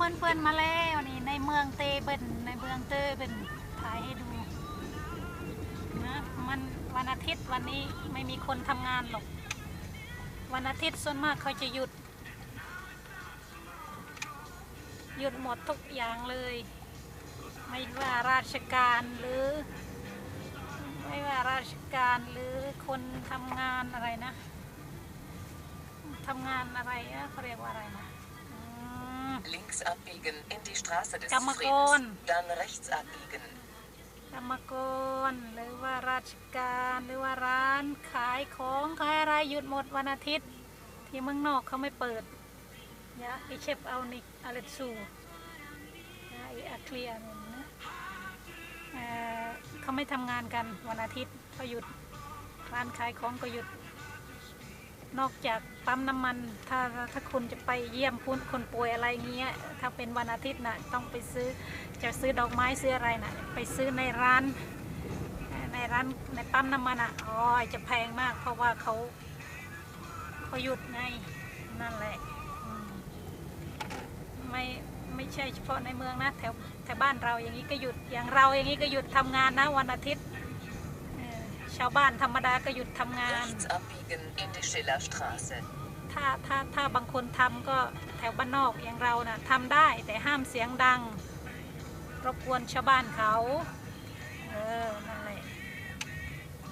เพื่อนๆมาแล้วนี่ในเมืองเตเบินในเมืองเตเบินถ่ายให้ดูนะมันวันอาทิตย์วันนี้ไม่มีคนทำงานหรอก วันอาทิตย์ส่วนมากเขาจะหยุด หยุดหมดทุกอย่างเลย ไม่ว่าราชการหรือ ไม่ว่าราชการหรือคนทำงานอะไรนะทำงานอะไรอะเขาเรียกว่าอะไรนะ Links abbiegen in die Straße des Kammerkorn. Friedens, dann rechts abbiegen. กรรมกรหรือว่าราชการหรือว่าร้านขายของขายอะไรหยุดหมดวันอาทิตย์ ที่เมืองนอกเขาไม่เปิดยะไอเชฟเอานิกอาเลตซูยะไออาเคลียนี่นะเอ่อเขาไม่ทำงานกันวันอาทิตย์เขาหยุดร้านขายของก็หยุด นอกจาก ปั๊มน้ำมัน ถ้าถ้าคุณจะไปเยี่ยมคุณคนป่วยอะไรเงี้ย ถ้าเป็นวันอาทิตย์นะต้องไปซื้อจะซื้อดอกไม้ซื้ออะไรนะไปซื้อในร้าน ในร้านในปั๊มน้ำมันอะอ๋อจะแพงมาก เพราะว่าเขาเขาหยุดไงนั่นแหละไม่ไม่ใช่เฉพาะในเมืองนะแถวแถวบ้านเราอย่างนี้ก็หยุดอย่างเราอย่างนี้ก็หยุดทำงานนะวันอาทิตย์ ชาวบ้านธรรมดาก็หยุดทำงาน Rechts abbiegen in die Schillerstraße. ถ้าถ้าถ้าบางคนทำก็แถวบ้านนอกอย่างเรานะ่ะทำได้แต่ห้ามเสียงดัง รบกวนชาวบ้านเขา เออ นั่นแหละ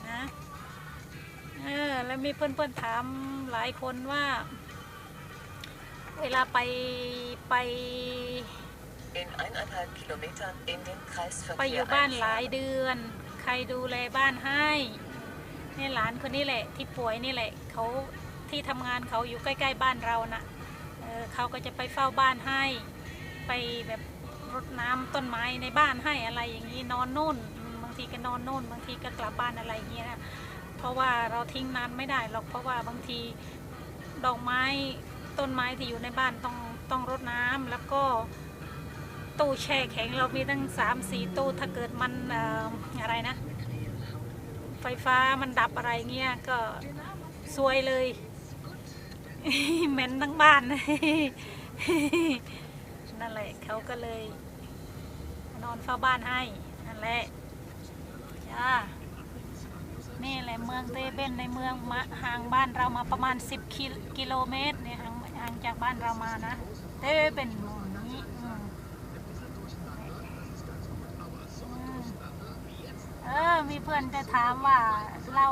นะ เออ แล้วมีเพื่อนๆถามหลายคนว่า เวลาไปไป In eineinhalb Kilometern in den ไปอยู่ Verkehr บ้านหลาย einbiegen. เดือน รดูแลบ้านให้เนี่ยหลานคนนี้แหละที่ป่วยนี่แหละเขาที่ทำงานเขาอยู่ใกล้ๆบ้านเรานะ่ะเเขาก็จะไปเฝ้าบ้านให้ ไปแบบรดน้ำต้นไม้ในบ้านให้อะไรอย่างนี้นอนนู่นบางทีก็นอนนู่นบางทีก็กลับบ้านอะไรอย่างเงี้ยนะเพราะว่าเราทิ้งนานไม่ได้หรอกเพราะว่าบางทีดอกไม้ต้นไม้ที่อยู่ในบ้านต้องต้องรดน้ำแล้วก็ ตู้แช่แข็งเรามีตั้งสามสี่ตู้ถ้าเกิดมันอะไรนะ ไฟฟ้ามันดับอะไรเงี้ยก็ซวยเลยเหม็นทั้งบ้าน นั่นแหละเขาก็เลย นอนเฝ้าบ้านให้ นั่นแหละจ้านี่แหละเมืองเตเบนในเมืองมาห่างบ้านเรามาประมาณ 10 กิโลกิโลเมตรเนี่ยห่างห่างจากบ้านเรามานะเตเบนเมืองนี้อืม เออ มีเพื่อนจะถามว่าเล่า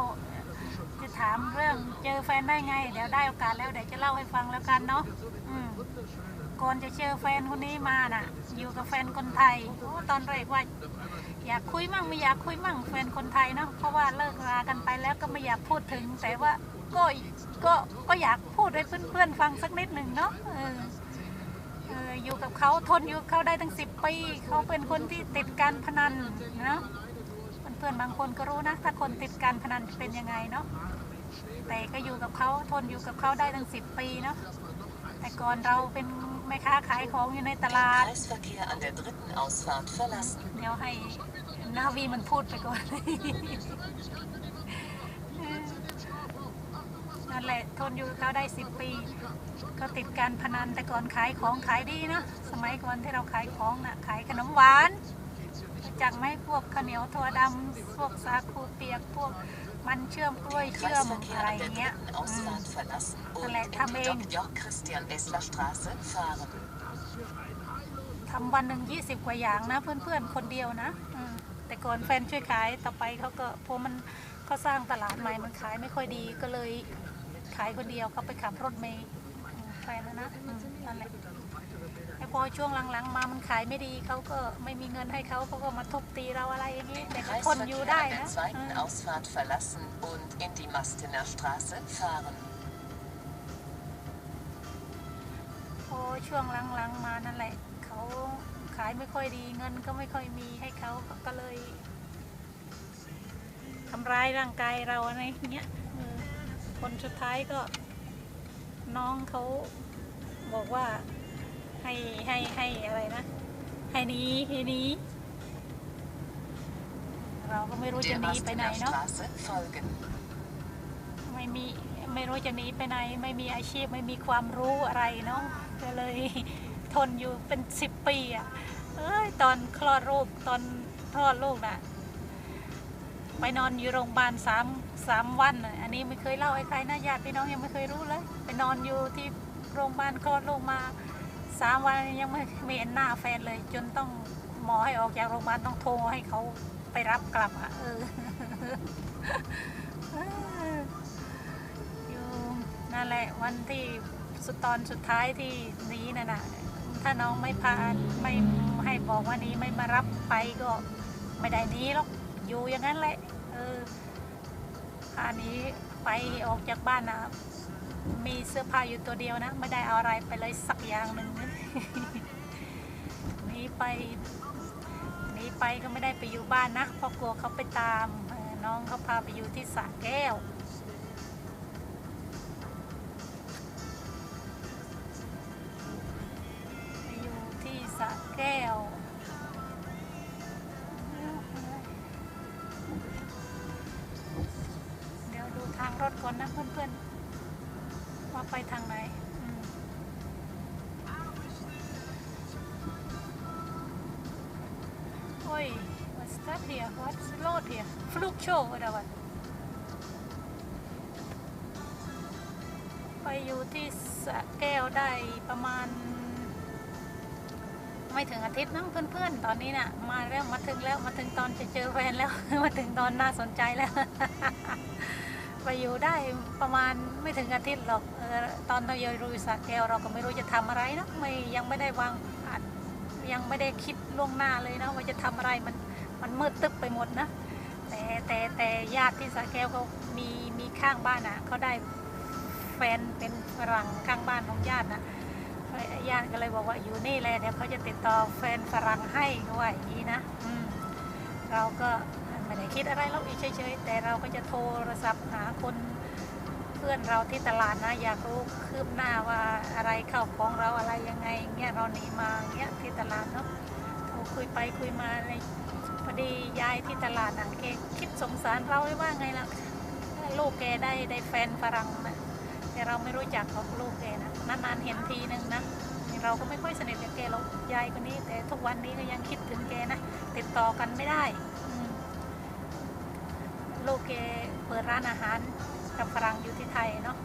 จะถามเรื่องเจอแฟนได้ไง เดี๋ยวได้โอกาสแล้วเดี๋ยวจะเล่าให้ฟังแล้วกันเนาะก่อนจะเจอแฟนคนนี้มาน่ะ อยู่กับแฟนคนไทยโอ้ตอนแรกว่า อยากคุยมั่งไม่อยากคุยมั่งแฟนคนไทยเนาะเพราะว่าเลิกรากันไปแล้วก็ไม่อยากพูดถึง แต่ว่าก็ก็ก็อยากพูดให้เพื่อนๆฟังสักนิดหนึ่งเนาะเอออยู่กับเขาทนอยู่เขาได้ตั้งสิบปีเขาเป็นคนที่ติดการพนันนะ เพื่อนบางคนก็รู้นะ ถ้าคนติดการพนันเป็นยังไงเนาะแต่ก็อยู่กับเขาทนอยู่กับเขาได้ตั้งสิบปีเนาะแต่ก่อนเราเป็นแม่ค้าขายของอยู่ในตลาด เดี๋ยวให้นาวีมันพูดไปก่อนนั่นแหละทนอยู่เขาได้สิบปี ก็ติดการพนันแต่ก่อนขายของขายดีนะ สมัยก่อนที่เราขายของนะ่ะขายขนมหวาน จากไหมพวกข้าวเหนียวถั่วดำพวกสาคูเปียกพวกมันเชื่อมกล้วยเชื่อมอะไรเงี้ย dritten อืม Ausfahrt verlassen und Alle in die Tamen. Dr. Christian Essler Straße fahren. ทำวันหนึ่งยี่สิบกว่าอย่างนะเพื่อนๆคนเดียวนะอืมแต่ก่อนแฟนช่วยขายต่อไปเขาก็พอมันเขาสร้างตลาดใหม่มันขายไม่ค่อยดีก็เลยขายคนเดียวเขาไปขับรถเมย์แฟนนะนะอืมนั่นแหละ อช่วงหลังๆ มามันขายไม่ดีเขาก็ไม่มีเงินให้เขาเขาก็มาทุบตีเราอะไรอย่างนี้แต่ก็ทนอยู่ได้นะอืม Ausfahrt verlassen und in die Mastener Straße fahren. พอช่วงหลังๆมานั่นแหละเขาขายไม่ค่อยดีเงินก็ไม่ค่อยมีให้เขาก็เลยทำร้ายร่างกายเราอะไรเงี้ยคนสุดท้ายก็น้องเขาบอกว่า ให้ให้ให้อะไรนะ ให้หนีให้หนีเราก็ไม่รู้จะ Der หนีไปไหน Mastener เนาะ Straße folgen. ไม่มีไม่รู้จะหนีไปไหน ไม่มีอาชีพไม่มีความรู้อะไรเนาะก็เลยททนอยู่เป็นสิบปีอะเอ้ยตอนคลอดลูกตอนคลอดลูกน่ะไปนอนอยู่โรงพยาบาลสามสามวันน่ะอันนี้ไม่เคยเล่าให้ใครนะญาติพี่น้องยังไม่เคยรู้เลย ไปนอนอยู่ที่โรงพยาบาลคลอดลูกมา สามวันยังไม่ไม่เห็นหน้าแฟนเลย จนต้องหมอให้ออกจากโรงพยาบาลต้องโทรให้เขาไปรับกลับอะเอออยู่นั่นแหละวันที่สุดตอนสุดท้ายที่หนี้น่ะนะถ้าน้องไม่พาไม่ให้บอกว่านี้ไม่มารับไปก็ไม่ได้หนี้หรอกอยู่อย่างนั้นแหละเออพาหนี้ไปออกจากบ้านนะ มีเสื้อผ้าอยู่ตัวเดียวนะ ไม่ได้เอาอะไรไปเลยสักอย่างหนึ่งหนีไปหนีไปก็ไม่ได้ไปอยู่บ้านนะเพราะกลัวเขาไปตามน้องเขาพาไปอยู่ที่สระแก้ว what's the road here Flugshow oder was ไปอยู่ที่สระแก้วได้ประมาณ ไม่ถึงอาทิตย์นะเพื่อนๆ ตอนนี้น่ะ มาแล้วมาถึงแล้วมาถึงตอนจะเจอแฟนแล้ว มาถึงตอนน่าสนใจแล้ว ไปอยู่ได้ประมาณไม่ถึงอาทิตย์หรอกออตอนเราอยู่รุยสระแก้วเราก็ไม่รู้จะทำอะไรนะไม่ยังไม่ได้วางยังไม่ได้คิดล่วงหน้าเลยนะว่าจะทำอะไรมันมันมืดตึ๊บไปหมดนะ แต่แต่แต่ญาติที่สระแก้วเขามีมีข้างบ้านอะเขาได้แฟนเป็นฝรั่งข้างบ้านของญาตินะญาติก็เลยบอกว่าอยู่นี่แหละเดี๋ยวเขาจะติดต่อแฟนฝรั่งให้เขาว่าอย่างนี้นะอืมเราก็ไม่ได้คิดอะไรเราอีกเฉยๆแต่เราก็จะโทรศัพท์หาคนเพื่อนเราที่ตลาดนะอยากรู้คืบหน้าว่าอะไรเข้าของเราอะไรยังไงเงี้ยเราหนีมาเงี้ยที่ตลาดเนาะโทรคุยไปคุยมาอะไร ดียายที่ตลาดน่ะแกคิดสงสารเราหรือว่าไงล่ะลูกแกได้ได้แฟนฝรั่งนะแต่เราไม่รู้จักของลูกแกนะนานๆเห็นทีนึงนะเราก็ไม่ค่อยสนิทกับแกหรอกยายคนนี้ แต่ทุกวันนี้ก็ยังคิดถึงแกนะติดต่อกันไม่ได้ลูกแกเปิดร้านอาหารกับฝรั่งอยู่ที่ไทยเนาะ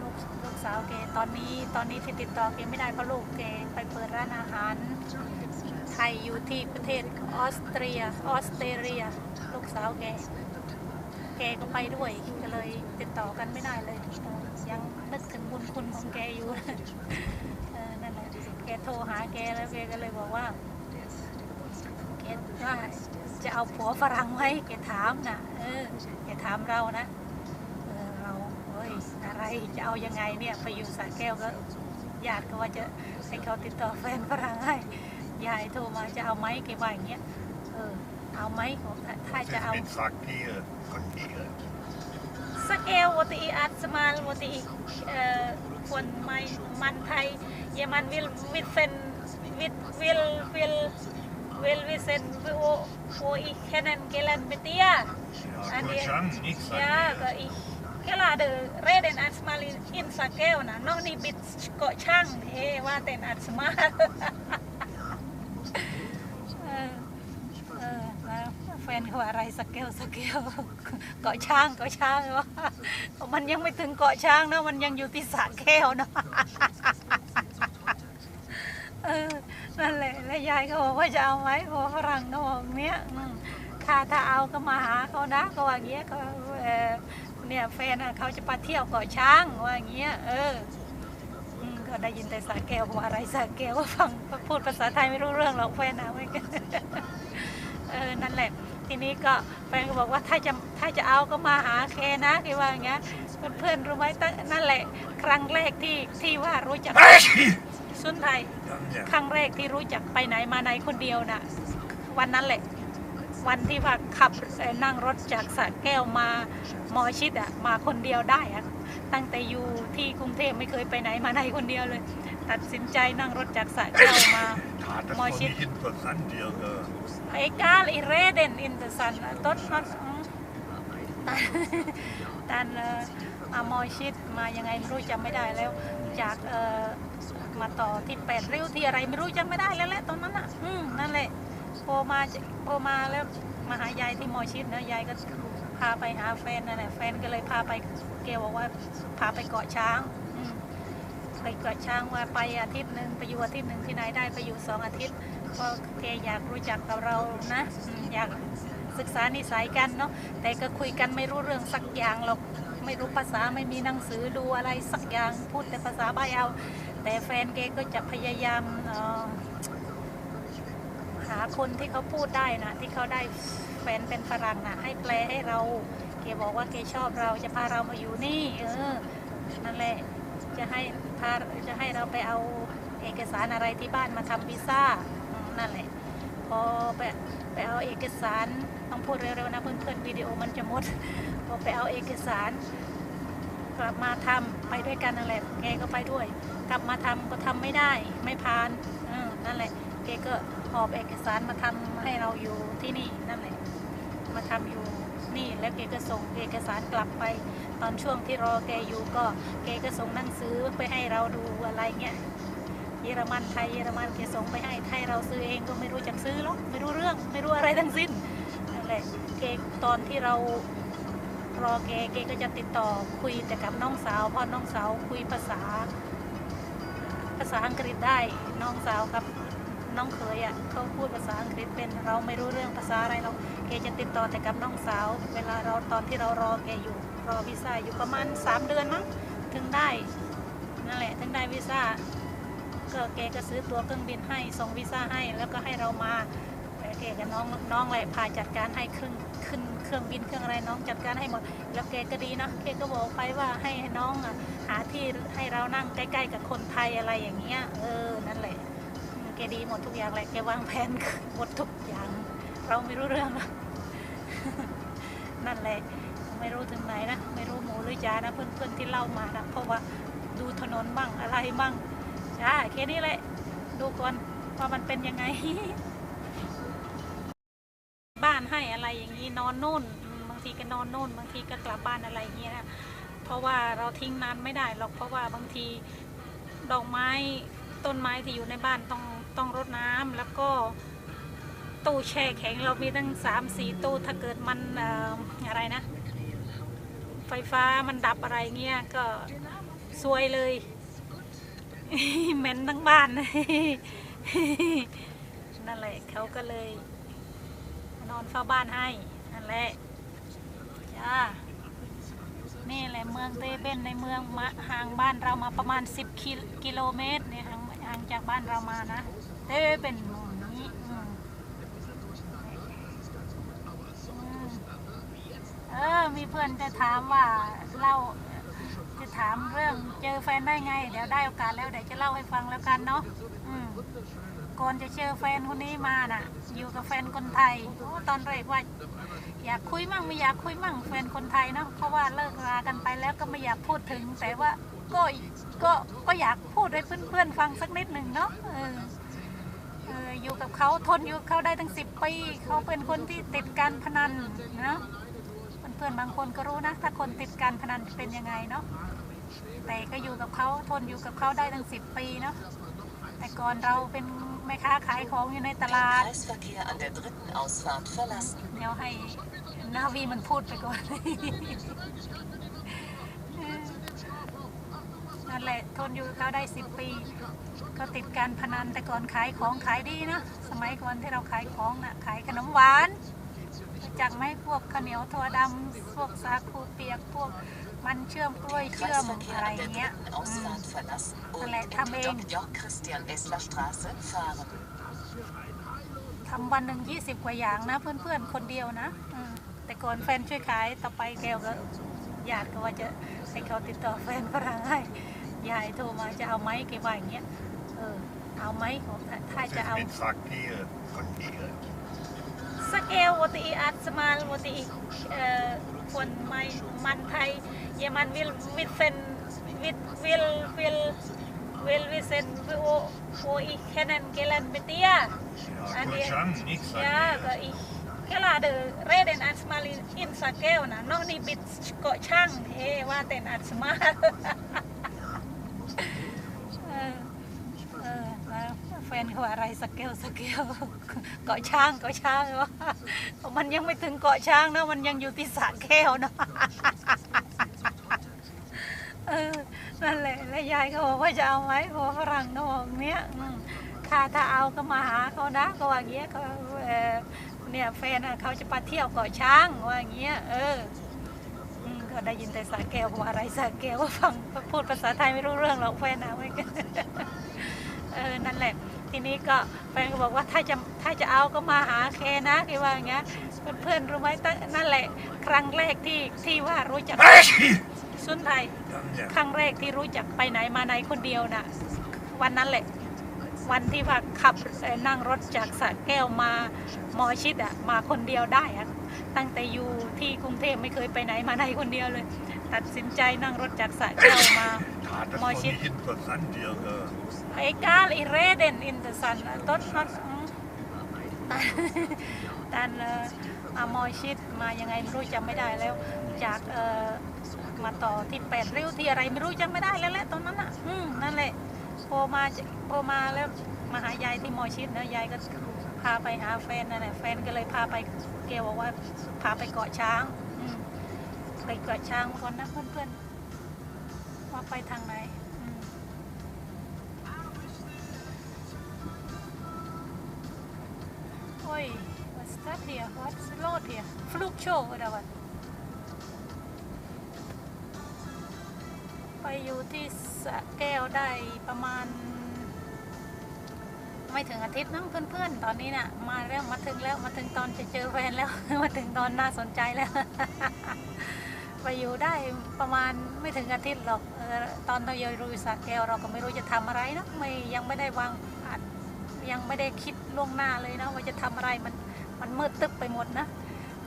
ลูกลูกสาวแกตอนนี้ตอนนี้ที่ติดต่อแกไม่ได้เพราะลูกแกไปเปิดร้านอาหาร ยอยู่ที่ประเทศออสเตรีย ออสเตรเลีย ลูกสาวแก แกก็ไปด้วยก็เลยติดต่อกันไม่ได้เลย ยังนึกถึงบุญคุณของแกอยู่นั่นแหละแกโทรหาแกแล้วแกก็เลยบอกว่าแกว่าจะเอาผัวฝรั่งไหมแกถามนะเออแกถามเรานะเออเราเฮ้ยอะไรจะเอายังไงเนี่ยไปอยู่สระแก้วก็ญาติก็ว่าจะให้เขาติดต่อแฟนฝรั่งให้ ยายโทรมาจะเอาไหมแกว่าอย่างเงี้ยเออเอาไหมบอกถ้าถ้าจะเอา Mit Sakir von hier. สเกลวติอัดสมานวติเอ่อคนไม่มันไทยเยมันวิลวิเซนวิลวิลวิลวิลวิเซนวิโอโออีแค่นั้นเกลันเบเตีย Ja, An die- gut schon, nicht Ja, Sakir. ke ik kela de reden at smal in, in sakeo na no ni bit ko chang he wa ten at smal เออเออแล้วแฟ นเขาว่าอะไรสเกลสเกลเกาะช้างเกาะช้างวะมันยังไม่ถึงเกาะช้างนะมันยังอยู่ที่สระแก้วนะเออนั่นแหละแล้วยายก็บอกว่าจะเอาไหมหัวฝรั่งก็บอกเนี้ยถ้าถ้าเอาก็มาหาเขานะก็ว่าอย่างเงี้ยเออเนี่ยแฟนเขาจะไปเที่ยวเกาะช้างว่าอย่างเงี้ยเออก็ได้ยินแต่สาแก้วว่าอะไรสาแก้วฟังพูดภาษาไทยไม่รู้เรื่องหรอกแฟนนะไม่เออนั่นแหละ ทีนี้ก็แฟนก็บอกว่าถ้าจะถ้าจะเอาก็มาหาแกนะแกว่าอย่างเงี้ยเพื่อนๆรู้ไหมตั้งนั่นแหละ ครั้งแรกที่ที่ว่ารู้จัก สุนไทย Ja. ครั้งแรกที่รู้จักไปไหนมาไหนคนเดียวน่ะ วันนั้นแหละ วันที่ว่าขับเอ่อนั่งรถจากสระแก้วมามอชิดอะมาคนเดียวได้อะ ตั้งแต่อยู่ที่กรุงเทพไม่เคยไปไหนมาไหนคนเดียวเลย ตัดสินใจนั่งรถจากสระแก้วมา Tat das Mal doch shit. nicht interessant hier. äh. ไอ้กาลอีเรเดนอินเตอร์ซันต้นนัดตันเอ่อมามอชิดมายังไงไม่รู้จำไม่ได้แล้ว จากเอ่อมมาต่อที่แปดริ้วที่อะไรไม่รู้จำไม่ได้แล้วแหละตอนนั้นอะอืมนั่นแหละพอมาพอมาแล้วมาหายายที่หมอชิดนะยายก็พาไปหาแฟนนั่นแหละแฟนก็เลยพาไปเกลบอกว่าพาไปเกาะช้างไปเกาะช้างว่าไปอาทิตย์หนึ่งไปอยู่อาทิตย์หนึ่งที่ไหนได้ไปอยู่สองอาทิตย์เพราะแกอยากรู้จักกับเรานะอยากศึกษานิสัยกันเนาะแต่ก็คุยกันไม่รู้เรื่องสักอย่างหรอกไม่รู้ภาษาไม่มีหนังสือดูอะไรสักอย่างพูดแต่ภาษาใบเอา แต่แฟนแกก็จะพยายามเออ คนที่เขาพูดได้นะที่เขาได้แฟนเป็นฝรั่งนะให้แปลให้เราแกบอกว่าแกชอบเราจะพาเรามาอยู่นี่เออนั่นแหละจะให้พาจะให้เราไปเอาเอกสารอะไรที่บ้านมาทำวีซ่านั่นแหละพอไปไปเอาเอกสารต้องพูดเร็วๆนะเพื่อนๆวิดีโอมันจะหมดพอไปเอาเอกสาร กลับมาทำไปด้วยกันนั่นแหละแกก็ไปด้วย กลับมาทำก็ทำไม่ได้ไม่ผ่านออนั่นแหละแกก็ หอบเอกสารมาทำให้เราอยู่ที่นี่นั่นแหละ มาทำอยู่นี่แล้วแกก็ส่งเอกสารกลับไป ตอนช่วงที่รอแกอยู่ก็แกก็ส่งหนังสือไปให้เราดูอะไรเงี้ยเยอรมันไทยเยอรมันแกส่งไปให้ไทยเราซื้อเองก็ไม่รู้จักซื้อหรอกไม่รู้เรื่องไม่รู้อะไรทั้งสิ้นนั่นแหละแกตอนที่เรารอแกแกก็จะติดต่อคุยแต่กับน้องสาวพราะน้องสาวคุยภาษา ภาษาอังกฤษได้น้องสาวกับ น้องเขยอะเขาพูดภาษาอังกฤษเป็นเราไม่รู้เรื่องภาษาอะไรเราแกจะติดต่อแต่กับน้องสาว เวลาเราตอนที่เรารอแกอยู่รอวีซ่าอยู่ประมาณสามเดือนมั้งถึงได้นั่นแหละถึงได้วีซ่าก็แกก็ซื้อตัวเครื่องบินให้ส่งวีซ่าให้แล้วก็ให้เรามาแกกับน้องน้องแหละพาจัดการให้ขึ้นขึ้นเครื่องบินเครื่องอะไรน้องจัดการให้หมด แล้วแกก็ดีนะแกก็บอกไปว่าให้น้องอะหาที่ให้เรานั่งใกล้ ๆ กับคนไทยอะไรอย่างเงี้ยเออนั่นแหละ กดีหมดทุกอย่างเลยแกวางแผนหมดทุกอย่าง เราไม่รู้เรื่องนะนั่นแหละไม่รู้ถึงไหนนะไม่รู้หมูหรือจานะเพื่อนๆที่เล่ามานะเพราะว่าดูถนนบ้างอะไรบ้างจ้าแค่นี้แหละดูก่อนว่ามันเป็นยังไง บ้านให้อะไรอย่างนี้นอนนู่นบางทีก็นอนนู่น บางทีก็กลับบ้านอะไรอย่างเงี้ยนะเพราะว่าเราทิ้งนานไม่ได้หรอกเพราะว่าบางทีดอกไม้ต้นไม้ที่อยู่ในบ้านต้อง ต้องรดน้ำแล้วก็ตู้แช่แข็งเรามีตั้งสามสี่ตู้ถ้าเกิดมันอะไรนะ ไฟฟ้ามันดับอะไรเงี้ยก็ซวยเลยเหม็นทั้งบ้านนั่นแหละเขาก็เลย นอนเฝ้าบ้านให้นั่นแหละจ้านี่แหละเมืองเตเบนในเมืองมะห่างบ้านเรามาประมาณ 10 กิโลกิโลเมตรเนี่ยห่างางจากบ้านเรามานะเตเบนหมู่นี้อืมเออ มีเพื่อนจะถามว่าเล่าจะถามเรื่องเจอแฟนได้ไง เดี๋ยวได้โอกาสแล้วเดี๋ยวจะเล่าให้ฟังแล้วกันเนาะอืมก่อนจะเจอแฟนคนนี้มาน่ะ อยู่กับแฟนคนไทยโอ้ตอนแรกว่า อยากคุยมั่งไม่อยากคุยมั่งแฟนคนไทยเนาะเพราะว่าเลิก กันไปแล้วก็ไม่อยากพูดถึง แต่ว่าก็ก็ก็อยากพูดให้เพื่อนๆฟังสักนิดหนึ่งเนาะเอออยู่กับเขาทนอยู่เขาได้ตั้งสิบปีเขาเป็นคนที่ติดการพนันเนาะเพื่อนๆบางคนก็รู้นะ ถ้าคนติดการพนันเป็นยังไงเนาะแต่ก็อยู่กับเขาทนอยู่กับเขาได้ตั้งสิบปีเนาะแต่ก่อนเราเป็นแม่ค้าขายของอยู่ในตลาดเดี๋ยวให้นาวีมันพูดไปก่อน นั่น แหละทนอยู่เขาได้สิบปีก็ติดการพนันแต่ก่อนขายของขายดีนะสมัยก่อนที่เราขายของนะ่ะขายขนมหวานจักไหมพวกข้าวเหนียวถั่วดำพวกสาคูเปียกพวกมันเชื่อมกล้วยเชื่อมอะไรเงี้ย dritten อืมงทำวันหนึ่งยี่สิบกว่าอย่างนะ เพื่อนๆคนเดียวนะแต่ก่อนแฟนช่วยขายต่อไปแกวก็ญาติก็ว่าจะให้เขาติดต่อแฟนฝรั่งให้ ยายโทรมาจะเอาไหมแกว่าอย่างเงี้ยเออเอาไหมของถ้าถ้า Het จะ is เอา mit Verkehr von hier. สเกลวติอัดสมาลวติเอ่อคนไม่มันไทยเยมันวิลวิเซนวิลวิลวิลวิลวิเซนวิโอโออีแค่นั้นเกลันเบเตีย Ja, An die- Gulshan, nichts Ja, Verkehr. ke ich kela de reden asmal in in sakel na no ni bit ko chang he wa ten asmal เออนเขาว่าอ แฟนเขาอะไรสเกลสเกลเกาะช้างเกาะช้างวะมันยังไม่ถึงเกาะช้างนะมันยังอยู่ที่สระแก้วนะเออนั่นแหละแล้วยายก็บอกว่าจะเอาไหมพอฝรั่งก็บอกเนี้ยอืมถ้าถ้าเอาก็มาหาเขานะก็ว่าอย่าเงี้ยเขาเนี่ยแฟนเขาจะไปเที่ยวเกาะช้างว่าเงี้ยเออ ก็ได้ยินแต่สาแก้วว่าอะไรสาแก้วฟังพูดภาษาไทยไม่รู้เรื่องหรอกแฟนนะไม่กันเออนั่นแหละ ทีนี้ก็แฟนก็บอกว่าถ้าจะถ้าจะเอาก็มาหาแคนะแกว่าอย่างเงี้ยเพื่อนๆรู้ไหมตั้งนั่นแหละ ครั้งแรกที่ที่ว่ารู้จักสุนไทยครั้งแรกที่รู้จักไปไหนมาไหนคนเดียวน่ะ วันนั้นแหละวันที่ว่าขับเอ่อนั่งรถจากสระแก้วมา มอชิดอะมาคนเดียวได้อะ ตั้งแต่อยู่ที่กรุงเทพไม่เคยไปไหนมาไหนคนเดียวเลย ตัดสินใจนั่งรถจากสระแก้วมา Gaat het Mooi gewoon zit. niet interessant hier? eh? Egal, ich rede in der Sun. Dort not ดันเอ่ออามอยชิดมายังไงไม่รู้จำไม่ได้แล้ว จากเอ่อมาต่อที่แปดริ้วที่อะไรไม่รู้จำไม่ได้แล้วแหละตอนนั้นอะอืมนั่นแหละโทรมาโทรมาแล้วมาหายายที่มอชิดนะยายก็ พาไปหาแฟนนั่นแหละแฟนก็เลยพาไปเกลบอกว่าพาไปเกาะช้างอืมไปเกาะช้างก่อนนะเพื่อนๆว่าไปทางไหนอืม Oj, what's that here? What's the road here? Flugshow eller vad? ไปอยู่ที่สระแก้วได้ประมาณ ไม่ถึงอาทิตย์นะเพื่อนๆ ตอนนี้น่ะมาแล้วมาถึงแล้วมาถึงตอนจะเจอแฟนแล้ว มาถึงตอนน่าสนใจแล้วไปอยู่ได้ประมาณไม่ถึงอาทิตย์หรอกออตอนเราอยู่สระแก้วเราก็ไม่รู้จะทำอะไรเนะไม่ยังไม่ได้วางยังไม่ได้คิดล่วงหน้าเลยนะว่าจะทำอะไรมันมันมืดตึ๊บไปหมดนะ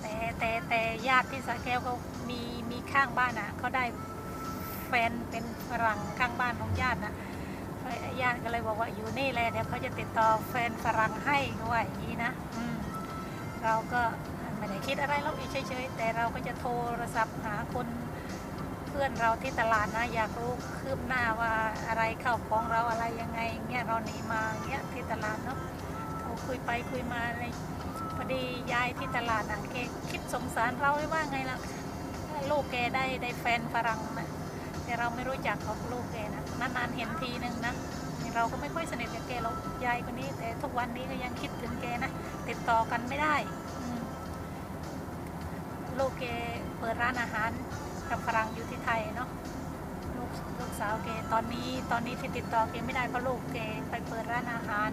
แต่แต่แต่ญาติที่สระแก้วเขามีมีข้างบ้านอะเขาได้แฟนเป็นฝรั่งข้างบ้านของญาตินะ ญาติก็เลยบอกว่าอยู่นี่แหละเดี๋ยวเขาจะติดต่อแฟนฝรั่งให้เขาว่าอย่างนี้นะอืเราก็ไม่ได้คิดอะไรหรอกอีเฉยๆแต่เราก็จะโทรศัพท์หาคนเพื่อนเราที่ตลาดนะอยากรู้คืบหน้าว่าอะไรเข้าของเราอะไรยังไงเงี้ยเราหนีมาเงี้ยที่ตลาดเนาะโทรคุยไปคุยมาอะไรพอดียายที่ตลาดอะแกคิดสงสารเราไม่ว่าไงล่ะลูกแกได้ได้แฟนฝรั่งนะ แต่เราไม่รู้จักขอลูกแกนะนานๆเห็นทีนึงนะเราก็ไม่ค่อยสนิทกับแกหรอกยายคนนี้ แต่ทุกวันนี้ก็ยังคิดถึงแกนะติดต่อกันไม่ได้ลูกแกเปิดร้านอาหารกับฝรั่งอยู่ที่ไทยเนาะลูกลูกสาวแกตอนนี้ตอนนี้ที่ติดต่อแกไม่ได้เพราะลูกแกไปเปิดร้านอาหาร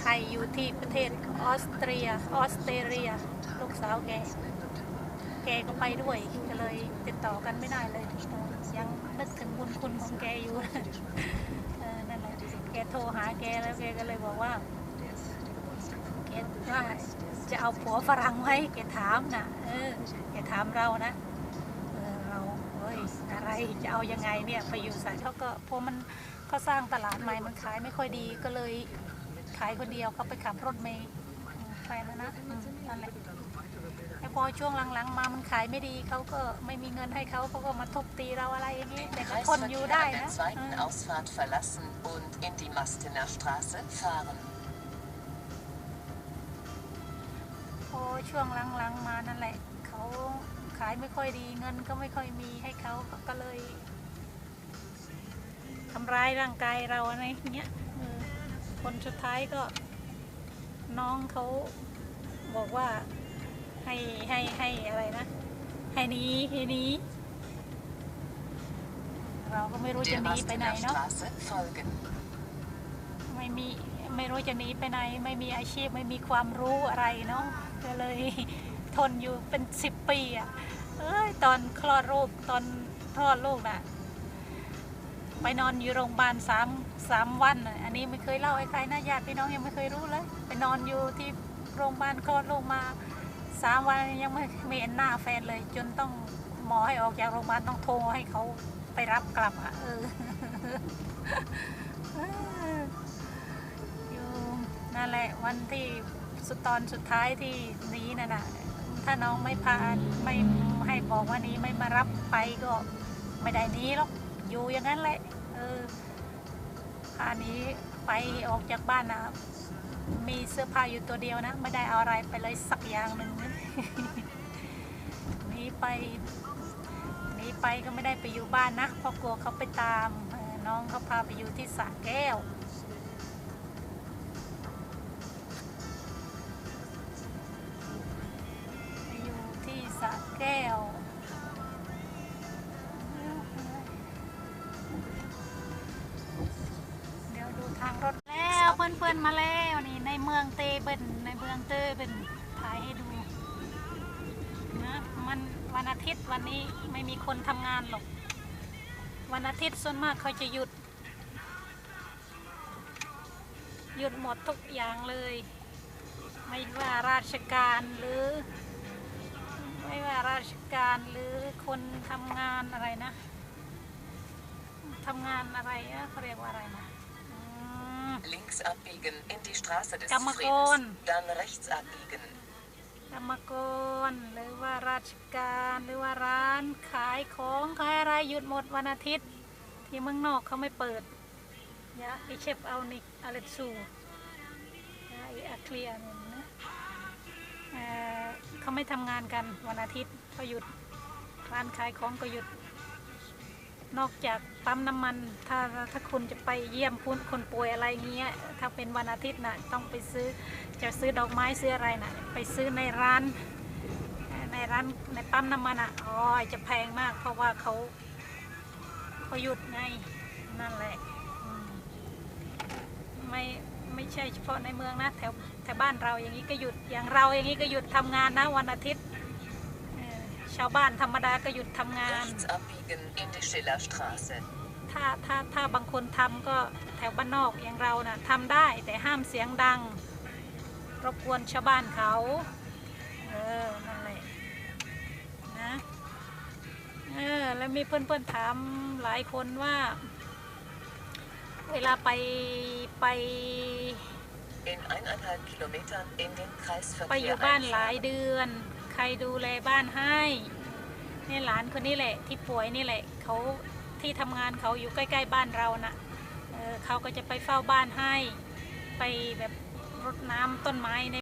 ไทยอยู่ที่ประเทศออสเตรียออสเตรเลีย ลูกสาวแกแกก็ไปด้วยก็เลยติดต่อกันไม่ได้เลย ยังนึกถึงบุญคุณของแกอยู่เออนั่นแหละแกโทรหาแกแล้วแกก็เลยบอกว่าแกว่าจะเอาผัวฝรั่งไหมแกถามนะเออแกถามเรานะเออเราเฮ้ยอะไรจะเอายังไงเนี่ยไปอยู่สายเขาก็พอมันเขาสร้างตลาดใหม่มันขายไม่ค่อยดีก็เลยขายคนเดียวเขาไปขับรถเมย์อืมแฟนนะนะนั่นแหละ อช่วงหลังๆ มามันขายไม่ดีเขาก็ไม่มีเงินให้เขาเขาก็มาทุบตีเราอะไรอย่างนี้แต่ก็ทนอยู่ Kreisverkehr ได้ an der นะ zweiten อืม Ausfahrt verlassen und in die Mastener Straße fahren. พอช่วงหลังๆมานั่นแหละเขาขายไม่ค่อยดีเงินก็ไม่ค่อยมีให้เขาเขาก็เลยทำร้ายร่างกายเราอะไรอย่างเงี้ยเออคนสุดท้ายก็น้องเขาบอกว่า ให้ให้ให้อะไรนะให้หนีให้หนีเราก็ไม่รู้จะ Der หนีไปไหน Mastener เนาะ Straße folgen. ไม่มีไม่รู้จะหนีไปไหน ไม่มีอาชีพไม่มีความรู้อะไรเนาะก็เลยทนอยู่เป็นสิบปีอะเอ้ยตอนคลอดลูกตอนคลอดลูกน่ะไปนอนอยู่โรงพยาบาลสามสามวันน่ะอันนี้ไม่เคยเล่าให้ใครนะญาติพี่น้องยังไม่เคยรู้เลย ไปนอนอยู่ที่โรงพยาบาลคลอดลูกมา สามวันยังไม่ไม่เห็นหน้าแฟนเลย จนต้องหมอให้ออกจากโรงพยาบาลต้องโทรให้เขาไปรับกลับอะเอออยู่นั่นแหละวันที่สุดตอนสุดท้ายที่นี้น่ะนะถ้าน้องไม่พาไม่ให้บอกว่านี้ไม่มารับไปก็ไม่ได้นี้หรอกอยู่อย่างนั้นแหละเออพานี้ไปออกจากบ้านนะ มีเสื้อผ้าอยู่ตัวเดียวนะ ไม่ได้เอาอะไรไปเลยสักอย่างหนึ่งหนีไปหนีไปก็ไม่ได้ไปอยู่บ้านนะเพราะกลัวเขาไปตามน้องเขาพาไปอยู่ที่สระแก้วไปอยู่ที่สระแก้วเดี๋ยวดูทางรถแล้วเพื่อนๆมาแล้ว เมืองเตเบินในเมืองเตเบินถ่ายให้ดูนะมันวันอาทิตย์วันนี้ไม่มีคนทำงานหรอก วันอาทิตย์ส่วนมากเขาจะหยุด หยุดหมดทุกอย่างเลย ไม่ว่าราชการหรือ ไม่ว่าราชการหรือคนทำงานอะไรนะทำงานอะไรอะเขาเรียกว่าอะไรนะ Links abbiegen in die Straße des Kammerkorn. Friedens. Dann rechts abbiegen. กรรมกรหรือว่าราชการหรือว่าร้านขายของขายอะไรหยุดหมดวันอาทิตย์ ที่เมืองนอกเขาไม่เปิดยะไอเชฟเอานิกอาเลซูยะไออาเคลียนี่นะเอ่อเขาไม่ทำงานกันวันอาทิตย์เขาหยุดร้านขายของก็หยุด นอกจากปั๊มน้ำมัน ถ้าถ้าคุณจะไปเยี่ยมคุณคนป่วยอะไรเงี้ย ถ้าเป็นวันอาทิตย์นะต้องไปซื้อจะซื้อดอกไม้ซื้ออะไรนะไปซื้อในร้าน ในร้านในปั๊มน้ำมันอะอ๋อจะแพงมาก เพราะว่าเขาเขาหยุดไงนั่นแหละไม่ไม่ใช่เฉพาะในเมืองนะแถวแถวบ้านเราอย่างนี้ก็หยุดอย่างเราอย่างนี้ก็หยุดทำงานนะวันอาทิตย์ ชาวบ้านธรรมดาก็หยุดทำงาน Rechts abbiegen in die Schillerstraße. ถ้าถ้าถ้าบางคนทำก็แถวบ้านนอกอย่างเรานะ่ะทำได้แต่ห้ามเสียงดัง รบกวนชาวบ้านเขา เออนั่นแหละนะเออแล้วมีเพื่อนๆถามหลายคนว่า เวลาไปไป In eineinhalb Kilometern in den ไปอยู่ Kreisverkehr บ้านหลาย einsteigen. เดือน ใครดูแลบ้านให้นี่หลานคนนี้แหละที่ป่วยนี่แหละเขาที่ทำงานเขาอยู่ใกล้ ๆ บ้านเรานะ่ะเเขาก็จะไปเฝ้าบ้านให้ ไปแบบรดน้ำต้นไม้ใน